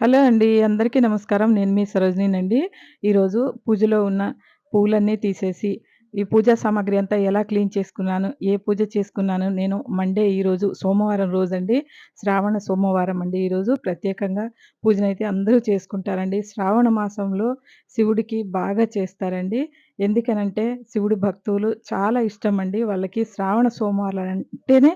Hello అండి. అందరికీ నమస్కారం. నేను మీ సరోజినినండి. ఈరోజు పూజలో ఉన్న పూలన్నీ తీసేసి, ఈ పూజా సామాగ్రి అంతా ఎలా క్లీన్ చేసుకున్నాను, ఏ పూజ చేసుకున్నాను నేను మండే ఈరోజు సోమవారం రోజండి. శ్రావణ సోమవారం అండి ఈరోజు. ప్రత్యేకంగా పూజనైతే అందరూ చేసుకుంటారండి. శ్రావణ మాసంలో శివుడికి బాగా చేస్తారండి. ఎందుకనంటే శివుడి భక్తులు చాలా ఇష్టం అండి వాళ్ళకి శ్రావణ సోమవారం అంటేనే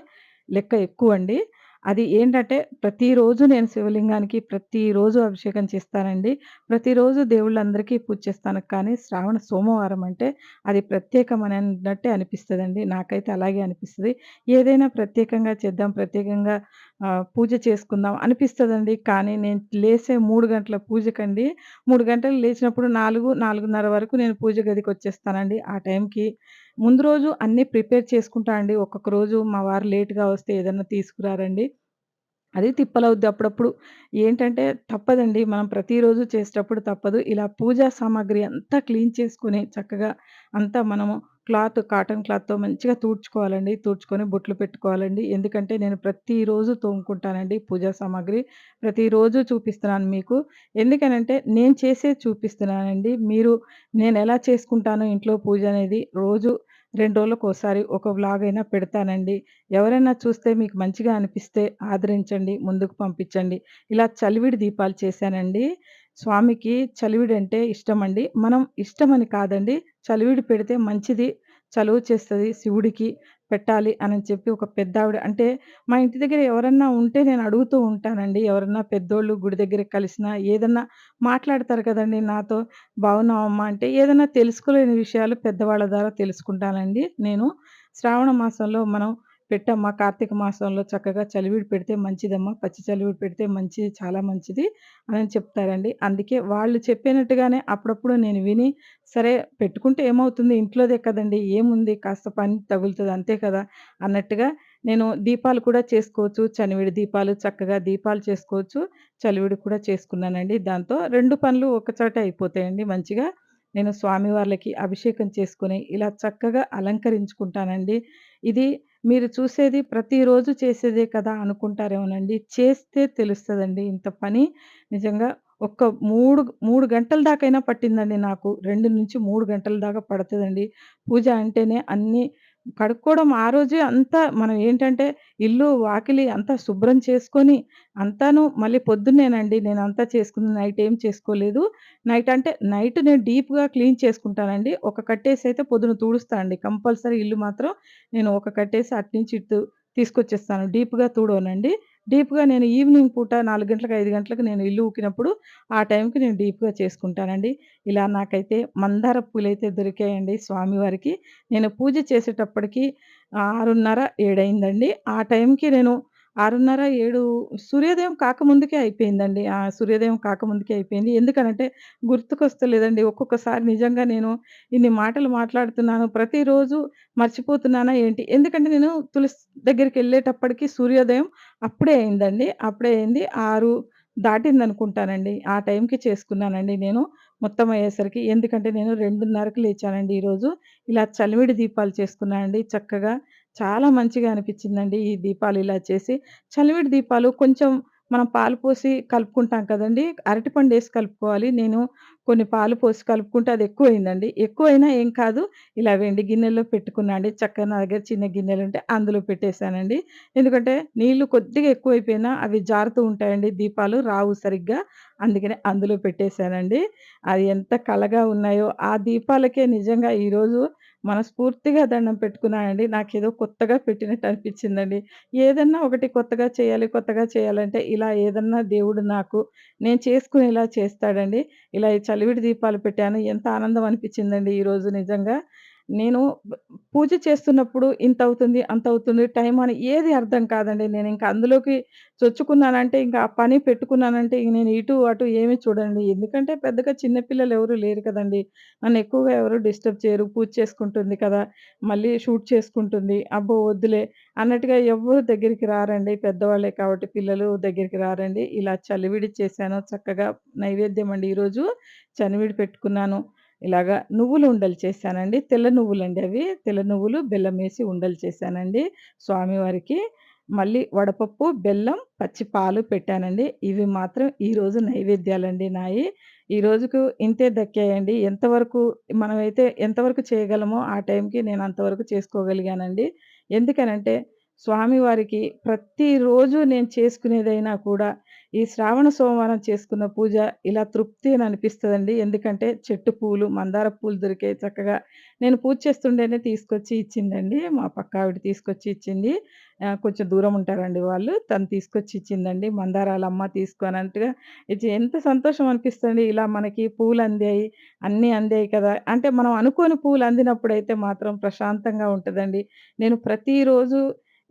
లెక్క ఎక్కువ అండి అది ఏంటంటే ప్రతిరోజు నేను శివలింగానికి ప్రతిరోజు అభిషేకం చేస్తానండి. ప్రతిరోజు దేవుళ్ళందరికీ పూజ చేస్తాను. కానీ శ్రావణ సోమవారం అంటే అది ప్రత్యేకమనన్నట్టే అనిపిస్తదండి. నాకైతే అలాగే అనిపిస్తుంది ఏదైనా ప్రత్యేకంగా చేద్దాం, ప్రత్యేకంగా పూజ చేసుకుందాం అనిపిస్తుందండి కానీ నేను లేసే మూడు గంటల పూజకండి మూడు గంటలు లేచినప్పుడు 4, 4:30 వరకు నేను పూజ గదికి వచ్చేస్తానండి ఆ టైంకి ముందు రోజు అన్నీ ప్రిపేర్ చేసుకుంటా అండి. ఒక్కొక్క రోజు మా వారు లేట్‌గా వస్తే ఏదన్నా తీసుకురారండి. అది తిప్పలవుద్ది అప్పుడప్పుడు. ఏంటంటే తప్పదండి. మనం ప్రతిరోజు చేసేటప్పుడు తప్పదు. ఇలా పూజా సామాగ్రి అంతా క్లీన్ చేసుకొని చక్కగా అంతా మనము క్లాత్ కాటన్ క్లాత్‌తో మంచిగా తుడుచుకోవాలండి. తుడుచుకొని బొట్లు పెట్టుకోవాలండి. ఎందుకంటే నేను ప్రతిరోజు తోముకుంటానండి పూజా సామాగ్రి. ప్రతిరోజు చూపిస్తున్నాను మీకు. ఎందుకనంటే నేను చేసేది చూపిస్తున్నానండి. మీరు నేనెలా చేసుకుంటానో ఇంట్లో పూజ అనేది రోజు 2 రోజులకోసారి ఒక వ్లాగ్ అయినా పెడతానండి. ఎవరైనా చూస్తే మీకు మంచిగా అనిపిస్తే ఆదరించండి. ముందుకు పంపించండి. ఇలా చలివిడి దీపాలు చేశానండి. స్వామికి చలివిడంటే అండి మనం ఇష్టమని కాదండి. చలివిడి పెడితే మంచిది. చలువ చేస్తుంది శివుడికి పెట్టాలి అని చెప్పి ఒక పెద్దావిడ అంటే మా ఇంటి దగ్గర ఎవరన్నా ఉంటే నేను అడుగుతూ ఉంటానండి. ఎవరన్నా పెద్దోళ్ళు గుడి దగ్గర కలిసినా ఏదన్నా మాట్లాడతారు కదండీ నాతో. బాగున్నావమ్మా అంటే ఏదన్నా తెలుసుకోలేని విషయాలు పెద్దవాళ్ళ ద్వారా తెలుసుకుంటానండి నేను. శ్రావణ మాసంలో మనం పెట్టమ్మా కార్తీక మాసంలో చక్కగా చలివిడి పెడితే మంచిదమ్మా. పచ్చి చలివిడి పెడితే మంచిది. చాలా మంచిది అని చెప్తారండి. అందుకే వాళ్ళు చెప్పినట్టుగానే అప్పుడప్పుడు నేను విని సరే పెట్టుకుంటే ఏమవుతుంది ఇంట్లోదే కదండీ! ఏముంది కాస్త పని తగులుతుంది అంతే కదా! అన్నట్టుగా నేను దీపాలు కూడా చేసుకోవచ్చు. చనివిడి దీపాలు చక్కగా దీపాలు చేసుకోవచ్చు. చలివిడి కూడా చేసుకున్నానండి. దాంతో రెండు పనులు ఒకచోట అయిపోతాయండి మంచిగా. నేను స్వామివార్లకి అభిషేకం చేసుకొని ఇలా చక్కగా అలంకరించుకుంటానండి. ఇది మీరు చూసేది ప్రతిరోజు చేసేదే కదా అనుకుంటారేమోనండి. చేస్తే తెలుస్తుందండి ఇంత పని నిజంగా ఒక్క 3, 3 గంటల దాకైనా పట్టిందండి నాకు. 2-3 గంటల దాకా పడుతుందండి పూజ అంటేనే అన్నీ కడుక్కోవడం ఆ రోజే అంతా మనం ఏంటంటే ఇల్లు, వాకిలి అంతా శుభ్రం చేసుకొని అంతాను మళ్ళీ పొద్దున్నేనండి నేను అంతా చేసుకుంది. నైట్ ఏం చేసుకోలేదు. నైట్ అంటే నైట్ నేను డీప్‌గా క్లీన్ చేసుకుంటానండి. ఒక కట్టేసైతే పొద్దున తుడుస్తా అండి. కంపల్సరీ ఇల్లు మాత్రం నేను ఒక కట్టేసి అటునుంచి ఇటు తీసుకొచ్చేస్తాను. డీప్‌గా తూడోనండి డీప్‌గా నేను ఈవినింగ్ పూట నాలుగు గంటలకు, ఐదు గంటలకు నేను ఇల్లు ఊకినప్పుడు ఆ టైంకి నేను డీప్‌గా చేసుకుంటానండి. ఇలా నాకైతే మందార పూలైతే దొరికాయండి స్వామివారికి. నేను పూజ చేసేటప్పటికి ఆరున్నర ఏడైందండి ఆ టైంకి నేను 6:30, 7 సూర్యోదయం కాకముందుకే అయిపోయిందండి. ఆ! సూర్యోదయం కాకముందుకే అయిపోయింది. ఎందుకనంటే గుర్తుకొస్తలేదండి. ఒక్కొక్కసారి నిజంగా నేను ఇన్ని మాటలు మాట్లాడుతున్నాను. ప్రతిరోజు మర్చిపోతున్నానా ఏంటి? ఎందుకంటే నేను తులసి దగ్గరికెళ్ళేటప్పటికి సూర్యోదయం అప్పుడే అయిందండి. అప్పుడే అయింది. 6 దాటిందనుకుంటానండి. ఆ టైంకి చేసుకున్నానండి నేను. మొత్తం అయ్యేసరికి. ఎందుకంటే నేను 2:30కి లేచానండి ఈరోజు. ఇలా చలివిడి దీపాలు చేసుకున్నానండి చక్కగా. చాలా మంచిగా అనిపించిందండి ఈ దీపాలు ఇలా చేసి. చలివిడి దీపాలు కొంచెం మనం పాలు పోసి కలుపుకుంటాం కదండీ! అరటిపండేసి కలుపుకోవాలి. నేను కొన్ని పాలు పోసి కలుపుకుంటే అది ఎక్కువయిందండి. ఎక్కువైనా ఏం కాదు. ఇలా వెండి గిన్నెలో పెట్టుకున్నా అండి. చక్కగా నా దగ్గర చిన్న గిన్నెలుంటే అందులో పెట్టేసానండి. ఎందుకంటే నీళ్ళు కొద్దిగా ఎక్కువైపోయినా అవి జారుతూ ఉంటాయండి దీపాలు రావు సరిగ్గా. అందుకనే అందులో పెట్టేశానండి అది ఎంత కళగా ఉన్నాయో ఆ దీపాలకే నిజంగా ఈరోజు మనస్ఫూర్తిగా దండం పెట్టుకున్నానండి. నాకేదో కొత్తగా పెట్టినట్టు అనిపించిందండి. ఏదన్నా ఒకటి కొత్తగా చేయాలి, కొత్తగా చేయాలంటే ఇలా ఏదన్నా దేవుడు నాకు నేను చేసుకునేలా చేస్తాడండి. ఇలా చలివిడి దీపాలు పెట్టాను. ఎంత ఆనందం అనిపించిందండి ఈరోజు నిజంగా. నేను పూజ చేస్తున్నప్పుడు ఇంత అవుతుంది అంత అవుతుంది టైం అని ఏది అర్థం కాదండి. నేను ఇంకా అందులోకి చొచ్చుకున్నానంటే ఇంకా ఆ పని పెట్టుకున్నానంటే ఇంక నేను ఇటు, అటు ఏమి చూడండి ఎందుకంటే పెద్దగా చిన్న పిల్లలు ఎవరు లేరు కదండీ! నన్ను ఎక్కువగా ఎవరు డిస్టర్బ్ చేయరు. పూజ చేసుకుంటుంది కదా! మళ్ళీ షూట్ చేసుకుంటుంది. అబ్బో! వద్దులే అన్నట్టుగా ఎవరు దగ్గరికి రారండి. పెద్దవాళ్ళే కాబట్టి పిల్లలు దగ్గరికి రారండి. ఇలా చలివిడి చేశాను చక్కగా నైవేద్యం అండి ఈరోజు. చనివిడి పెట్టుకున్నాను. ఇలాగా నువ్వులు ఉండలు చేశానండి. తెల్ల నువ్వులు అండి అవి. తెల్ల నువ్వులు, బెల్లం వేసి ఉండలు చేశానండి స్వామివారికి. మళ్ళీ వడపప్పు, బెల్లం, పచ్చి పాలు పెట్టానండి. ఇవి మాత్రం ఈరోజు నైవేద్యాలండి నాయి. ఈ రోజుకు ఇంతే దక్కాయండి. ఎంతవరకు మనమైతే ఎంతవరకు చేయగలమో ఆ టైంకి నేను అంతవరకు చేసుకోగలిగానండి. ఎందుకనంటే స్వామివారికి ప్రతిరోజు నేను చేసుకునేదైనా కూడా ఈ శ్రావణ సోమవారం చేసుకున్న పూజ ఇలా తృప్తి అని అనిపిస్తుందండి ఎందుకంటే చెట్టు పూలు, మందార పూలు దొరికే చక్కగా. నేను పూజ చేస్తుండేనే తీసుకొచ్చి ఇచ్చిందండి. మా పక్కావిడ తీసుకొచ్చి ఇచ్చింది. కొంచెం దూరం ఉంటారండి వాళ్ళు. తను తీసుకొచ్చి ఇచ్చిందండి. మందారాల అమ్మ అన్నట్టుగా ఇచ్చి ఎంత సంతోషం అనిపిస్తుంది ఇలా మనకి పూలు అందాయి, అన్నీ అందాయి కదా! అంటే మనం అనుకోని పూలు అందినప్పుడైతే మాత్రం ప్రశాంతంగా ఉంటుందండి నేను ప్రతిరోజు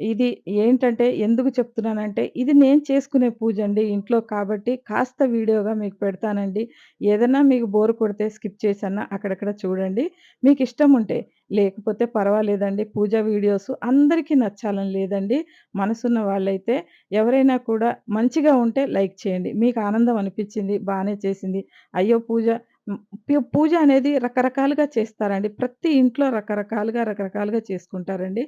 ఇది ఏంటంటే ఎందుకు చెప్తున్నానంటే, ఇది నేను చేసుకునే పూజండి ఇంట్లో కాబట్టి కాస్త వీడియోగా మీకు పెడతానండి. ఏదన్నా మీకు బోర్ కొడితే స్కిప్ చేసన్నా అక్కడక్కడ చూడండి. మీకిష్టం ఉంటే, లేకపోతే పర్వాలేదండి. పూజ వీడియోస్ అందరికీ నచ్చాలని లేదండి. మనసున్న వాళ్ళైతే ఎవరైనా కూడా మంచిగా ఉంటే లైక్ చేయండి. మీకు ఆనందం అనిపిచ్చింది, బానే చేసింది. అయ్యో! పూజ హ్మ్. పూజ అనేది రకరకాలుగా చేస్తారండి. ప్రతి ఇంట్లో రకరకాలుగా, రకరకాలుగా చేసుకుంటారండి.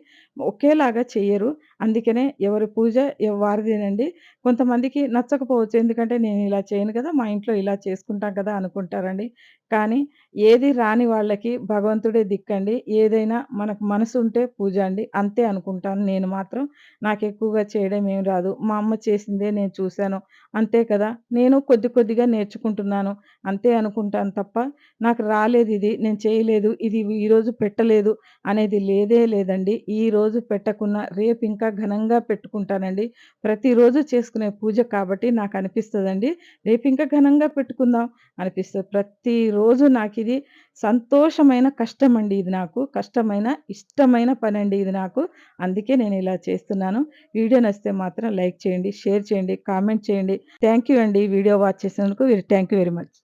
ఒకేలాగా చెయ్యరు. అందుకనే ఎవరి పూజ ఎవ్ వారిదేనండి. కొంతమందికి నచ్చకపోవచ్చు. ఎందుకంటే నేను ఇలా చేయను కదా! మా ఇంట్లో ఇలా చేసుకుంటాం కదా! అనుకుంటారండి. కానీ ఏది రాని వాళ్ళకి భగవంతుడే దిక్కండి. ఏదైనా మనకు మనసు ఉంటే పూజ అండి. అంతే అనుకుంటాను నేను మాత్రం. నాకు ఎక్కువగా చేయడం ఏమి రాదు. మా అమ్మ చేసిందే నేను చూశాను. అంతే కదా! నేను కొద్ది కొద్దిగా నేర్చుకుంటున్నాను. అంతే అనుకుంటాను తప్ప, నాకు రాలేదు ఇది నేను చేయలేదు, ఇది ఈరోజు పెట్టలేదు అనేది లేదే లేదండి. ఈరోజు పెట్టకుండా రేపు ఇంకా ఘనంగా పెట్టుకుంటానండి. ప్రతిరోజు చేసుకునే పూజ కాబట్టి నాకు అనిపిస్తుందండి రేపు ఇంకా ఘనంగా పెట్టుకుందాం అనిపిస్తుంది ప్రతిరోజు నాకిది సంతోషమైన కష్టం అండి ఇది నాకు. కష్టమైన, ఇష్టమైన పని అండి ఇది నాకు. అందుకే నేను ఇలా చేస్తున్నాను. వీడియో నచ్చితే మాత్రం లైక్ చేయండి, షేర్ చేయండి, కామెంట్ చేయండి. థ్యాంక్ యూ అండి. వీడియో వాచ్ చేసినందుకు థ్యాంక్ యూ వెరీ మచ్.